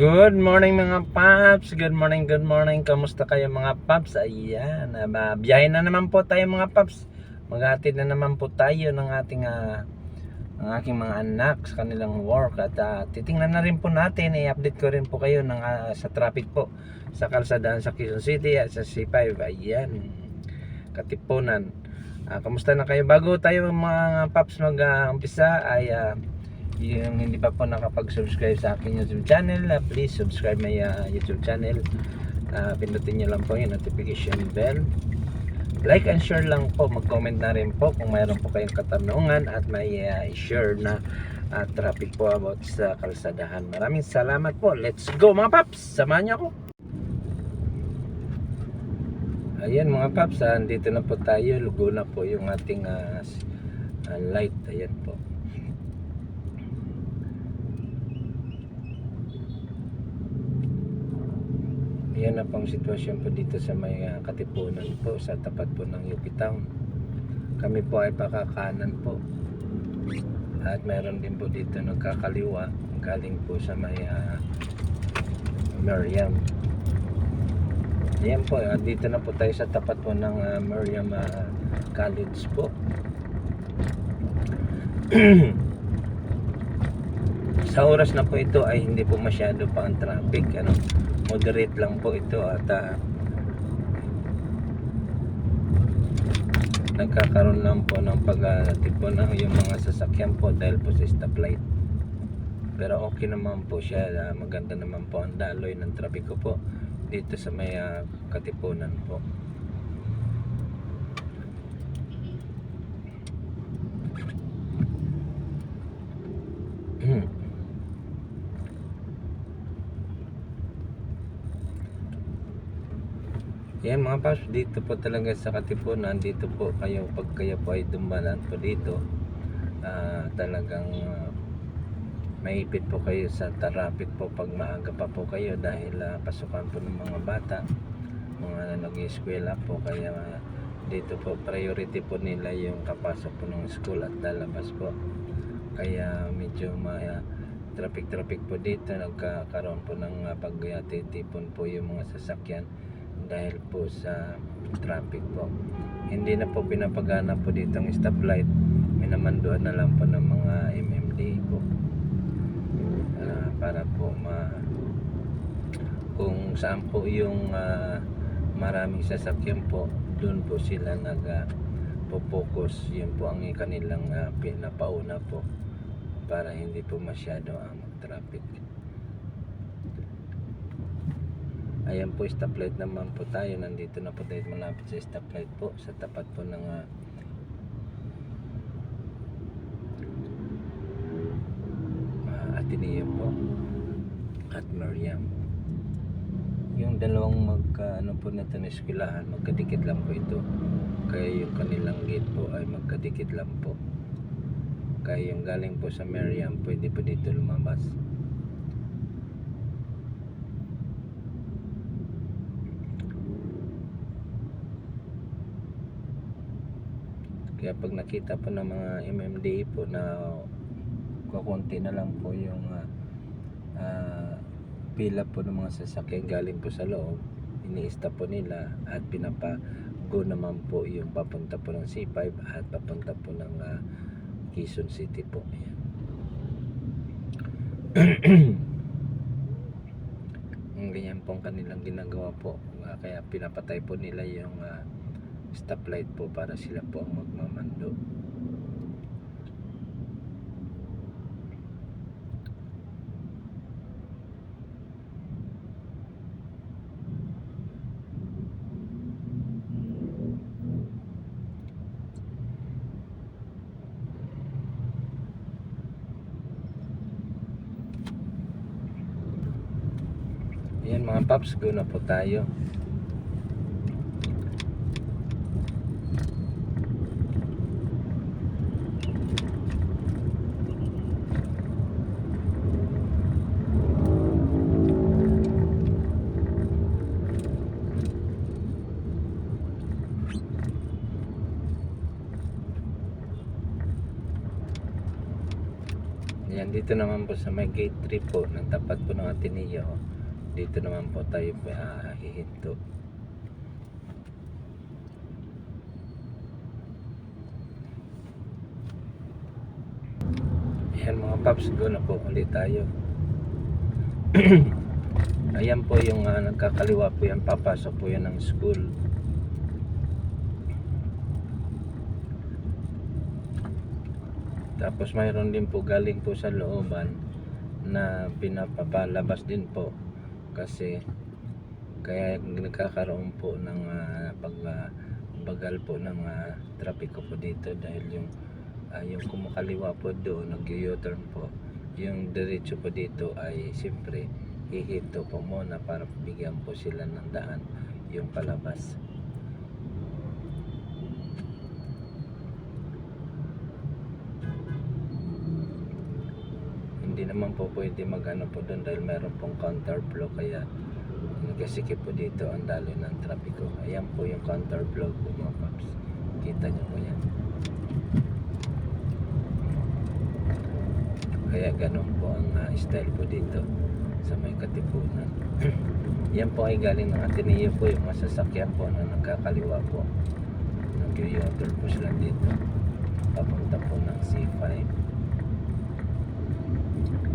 Good morning mga paps. Good morning, good morning. Kamusta kayo mga paps? Ayan, uh, biyahe na naman po tayo mga paps. Maghatid na naman po tayo ng ating ah, ang aking mga anak sa kanilang work at ah, titingnan na rin po natin i-update ko rin po kayo ng ah, sa traffic po sa kalsadaan sa Quezon City at sa C5 ayan Katipunan Ah, kamusta na kayo bago tayo mga paps mag ah, umpisa ay ah, yung hindi pa po nakapag-subscribe sa aking YouTube channel, uh, please subscribe my uh, YouTube channel. Uh, pindutin nyo lang po yung notification bell. Like and share lang po, mag-comment na rin po kung mayroon po kayong katanungan at may uh, share na uh, traffic po about sa kalsadahan. Maraming salamat po. Let's go mga paps! Samahan niyo ako! Ayan mga paps, ah, andito na po tayo. Lugo na po yung ating s- ah, light. Ayan po. Yan na pong sitwasyon po dito sa may ah, Katipunan po sa tapat po ng UP Town. Kami po ay pakakanan po. At meron din po dito nagkakaliwa galing po sa may uh, Meriam. Yan po, ah, dito na po tayo sa tapat po ng ah, Meriam ah, College po. sa oras na po ito ay hindi po masyado pa ang traffic ano moderate lang po ito at ah, nagkakaroon lang po ng pag-tipo ng yung mga sasakyan po dahil po sa stoplight. Pero okay naman po siya ah, maganda naman po ang daloy ng trapiko po dito sa may ah, katipunan po Yan mga paps, dito po talaga sa Katipunan, dito po kayo pag kayo po ay dumalan po dito, ah, talagang ah, maipit po kayo sa traffic po pag maaga pa po kayo dahil ah, pasukan po ng mga bata, mga nag-eskwela po. Kaya ah, dito po priority po nila yung kapasok po ng school at lalabas po. Kaya medyo ah, traffic-traffic po dito, nagkakaroon po ng uh, pagyatitipon po yung mga sasakyan dahil po sa traffic po. Hindi na po pinapagana po dito ang stoplight. Minamanduan na lang po ng mga MMD po. Ah, para po ma kung saan po yung ah, maraming sasakyan po, doon po sila nag ah, po-focus. Yun po ang kanilang ah, pinapauna po para hindi po masyado ang traffic. Ayan po, stoplight naman po tayo. Nandito na po tayo malapit sa stoplight po. Sa tapat po ng uh, Ateneo po. At Mariam. Yung dalawang magka, ano po na eskwelahan, magkadikit lang po ito. Kaya yung kanilang gate po ay magkadikit lang po. Kaya yung galing po sa Mariam, pwede po dito lumabas. Kaya pag nakita po ng mga MMDA po na kukunti na lang po yung ah, ah, pila po ng mga sasakyan galing po sa loob, ini-stop po nila at pinapa go naman po yung papunta po ng C5 at papunta po ng ah, Quezon City po. Ayan. Ganyan po ang kanilang ginagawa po. Ah, kaya pinapatay po nila yung ah, stoplight po para sila po ang magmamando. Ayan mga paps, go na po tayo. Dito naman po sa may gate 3 po, ng tapat po ng Ateneo. Dito naman po tayo uh, hihinto. Ayan mga paps, go na po ulit tayo. Ayan po yung ah, nagkakaliwa po yan, papasok po yan ng school. Tapos mayroon din po galing po sa looban na pinapapalabas din po. Kasi kaya nagkakaroon po ng ah, pag bagal po ng ah, trapiko po dito dahil yung ah, yung kumakaliwa po doon nag-u-turn po. Yung diretso po dito ay siyempre hihinto po muna para bigyan po sila ng daan yung palabas hindi naman po pwede magano po doon dahil meron pong counterflow kaya nagkasikip po dito ang daloy ng trapiko. Ayan po yung counterflow po mga paps. Kita nyo po yan. Kaya ganun po ang ah, style po dito sa may katipunan. Yan po ay galing ng Ateneo po yung masasakyan po na nagkakaliwa po. Nag-u-turn po sila dito. Papunta po ng C5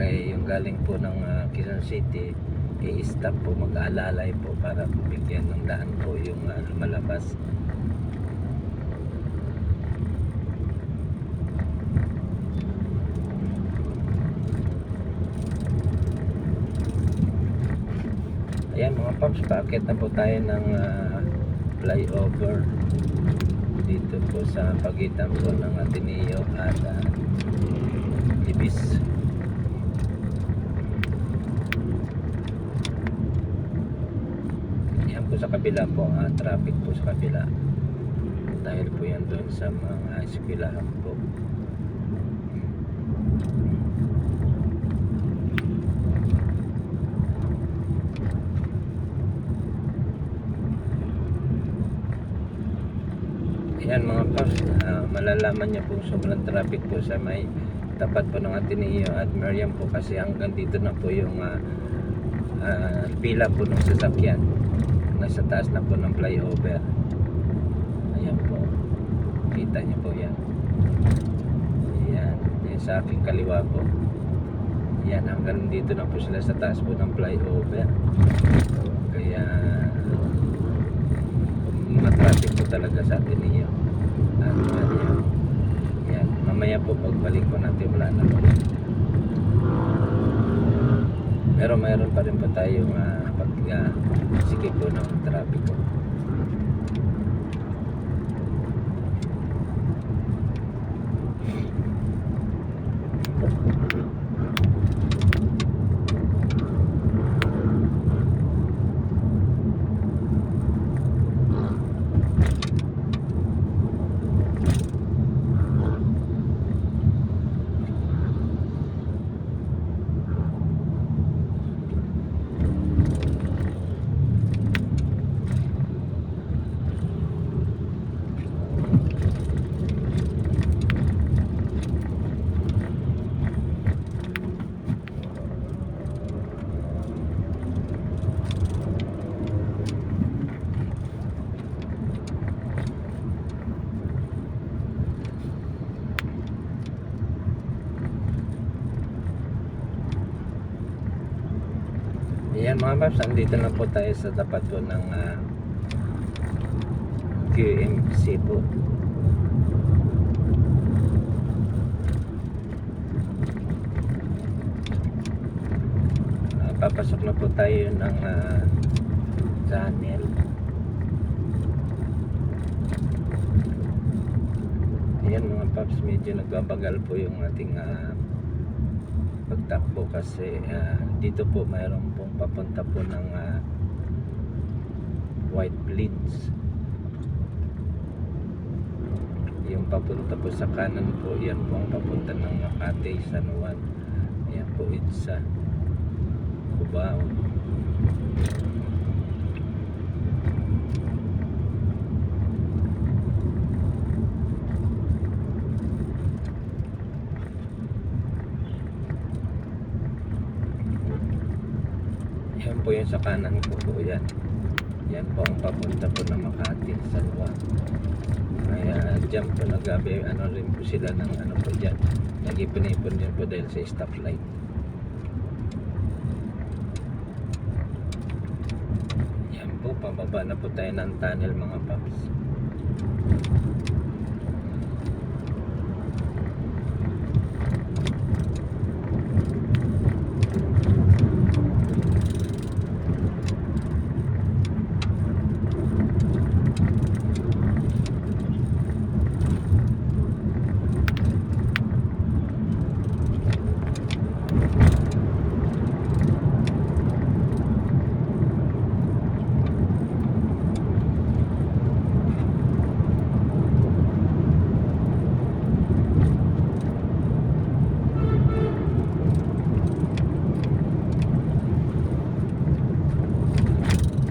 kaya yung galing po ng ah, Quezon City i-stop po mag-aalalay po para bigyan ng daan po yung ah, lumalabas. Ayan mga paps paakit na po tayo ng ah, flyover dito po sa pagitan po ng Ateneo at uh, Ibis yan po sa kabila po ah, traffic po sa kabila dahil po yan doon sa mga eskwelahan po Yan mga paps, ah, malalaman niyo po sobrang traffic po sa may tapat po ng Ateneo at Meriam po kasi hanggang dito na po yung ah, ah, pila po ng sasakyan. Nasa taas na po ng flyover. Ayan po. Kita niyo po yan. Ayan. Yan sa aking kaliwa po. Yan hanggang dito na po sila sa taas po ng flyover. Kaya matraffic po talaga sa atin niyo. At yan, yan. Mamaya po pagbalik po natin wala na po. Pero mayroon pa rin po tayong uh, uh, sikip po ng trapiko. Ayan mga paps, andito na po tayo sa tapat po ng ah, QMC po. Ah, papasok na po tayo ng ah, channel. Ayan mga paps, medyo nagbabagal po yung ating ah, pagtakbo kasi ah, dito po mayroon pong papunta po ng ah, White Plains. Yung papunta po sa kanan po yan po ang papunta ng Makati San Juan. Yan po Itza Cubao Yan po yung sa kanan ko po yan. Yan po ang papunta po ng Makati, Salwa. Kaya dyan po nagabi, ano rin po sila ng ano po dyan. Nag-ipon-ipon din po dahil sa stoplight. Yan po, pababa na po tayo ng tunnel mga paps.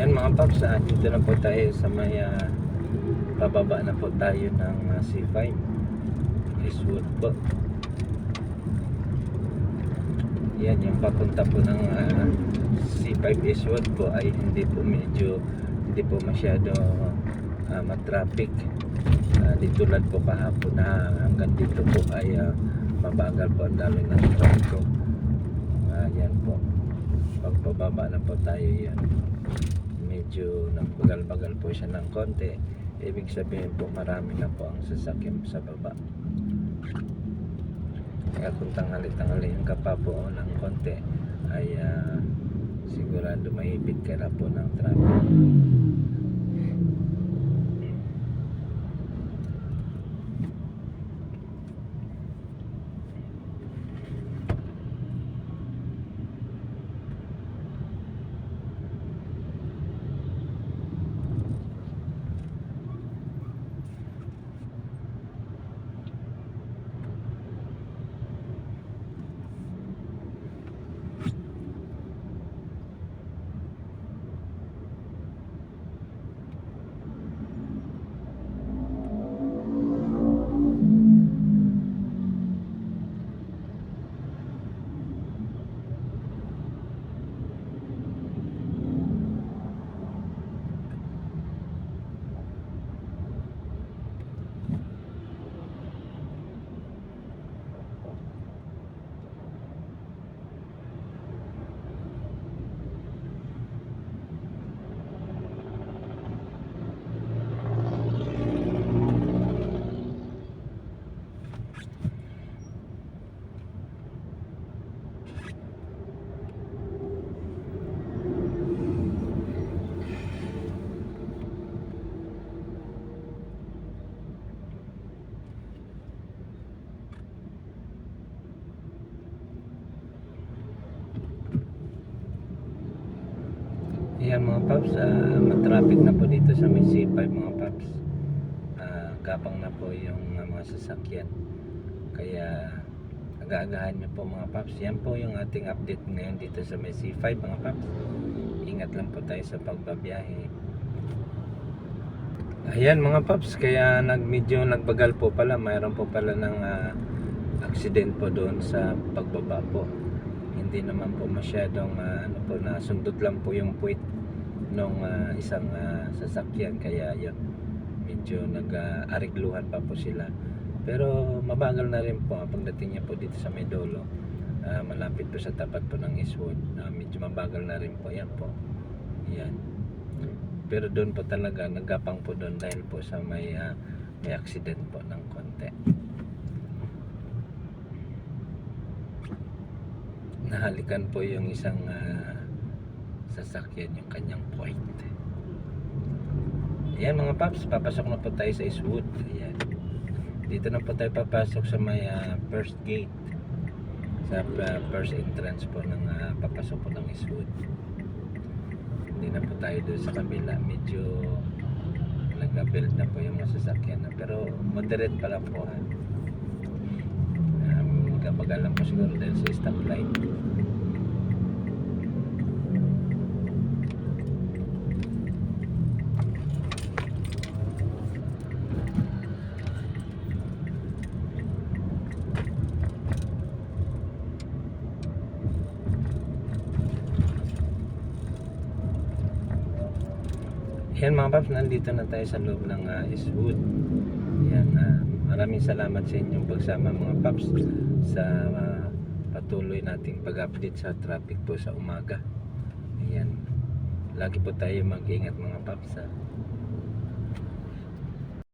Yan mga paps, ah, dito na po tayo sa may ah, pababa na po tayo ng ah, C5 Eastwood po. Yan, yung papunta po ng ah, C5 Eastwood po ay hindi po medyo hindi po masyado ah, matraffic. Ah, di tulad po kahapon na hanggang dito po ay ah, mabagal po ang dami ng traffic. Ah, yan po. Pagpababa na po tayo yan medyo nagbagal-bagal po siya ng konti. Ibig sabihin po marami na po ang sasakyan sa baba. Kaya kung tanghali-tanghali yung kapa po ng konti ay ah, sigurado mahipit ka na po ng traffic Yan mga paps, ah, matraffic na po dito sa may C5 mga paps. Ah, gapang na po yung ah, mga sasakyan. Kaya agaagahan niyo po mga paps. Yan po yung ating update ngayon dito sa may C5 mga paps. Ingat lang po tayo sa pagbabiyahe. Ayan mga paps, kaya nag medyo nagbagal po pala. Mayroon po pala ng ah, accident po doon sa pagbaba po hindi naman po masyadong ah, ano po nasundot lang po yung puwit nung ah, isang ah, sasakyan. Kaya yun medyo nag-arigluhan pa po sila. Pero mabagal na rin po ah, pagdating niya po dito sa Medolo. Ah, malapit po sa tapat po ng Eastwood. Ah, medyo mabagal na rin po. Yan po. Yan. Pero doon po talaga nagapang po doon dahil po sa may ah, may accident po ng konti. Nahalikan po yung isang ah, sasakyan yung kanyang point. Ayan mga paps papasok na po tayo sa Eastwood. Ayan. Dito na po tayo papasok sa may ah, first gate. Sa ah, first entrance po ng ah, papasok po ng Eastwood. Hindi na po tayo doon sa kabila. Medyo nagka-build na po yung mga sasakyan. Na pero moderate pala po ha um, kabagal lang po siguro dahil sa stoplight Yan mga paps, nandito na tayo sa loob ng uh, Eastwood. Yan, ah, maraming salamat sa inyong pagsama mga paps sa ah, patuloy nating pag-update sa traffic po sa umaga. Yan. Lagi po tayo mag-ingat mga paps. ah.